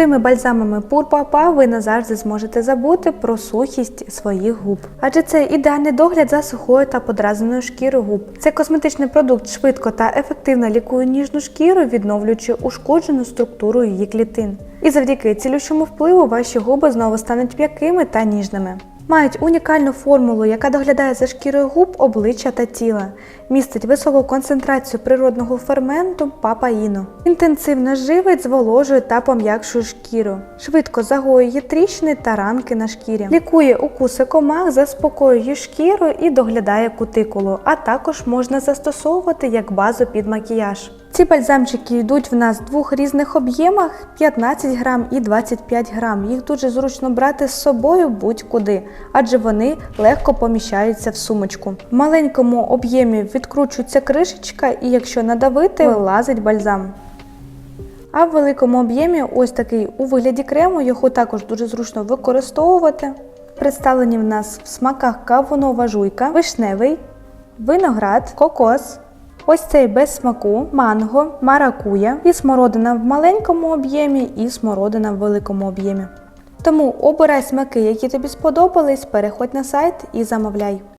цими бальзамами Пурпапа ви назавжди зможете забути про сухість своїх губ. Адже це ідеальний догляд за сухою та подразненою шкірою губ. Цей косметичний продукт швидко та ефективно лікує ніжну шкіру, відновлюючи ушкоджену структуру її клітин. І завдяки цілющому впливу ваші губи знову стануть м'якими та ніжними. Мають унікальну формулу, яка доглядає за шкірою губ, обличчя та тіла, містить високу концентрацію природного ферменту папаїну, інтенсивно живить, зволожує та пом'якшує шкіру, швидко загоює тріщини та ранки на шкірі, лікує укуси комах, заспокоює шкіру і доглядає кутикулу, а також можна застосовувати як базу під макіяж. Ці бальзамчики йдуть в нас в двох різних об'ємах 15 грам і 25 грам. Їх дуже зручно брати з собою будь-куди, адже вони легко поміщаються в сумочку. В маленькому об'ємі відкручується кришечка, і якщо надавити, вилазить бальзам. А в великому об'ємі ось такий у вигляді крему, його також дуже зручно використовувати. Представлені в нас в смаках кавунова жуйка, вишневий, виноград, кокос. Ось цей без смаку, манго, маракуя і смородина в маленькому об'ємі і смородина в великому об'ємі. Тому обирай смаки, які тобі сподобались, переходь на сайт і замовляй.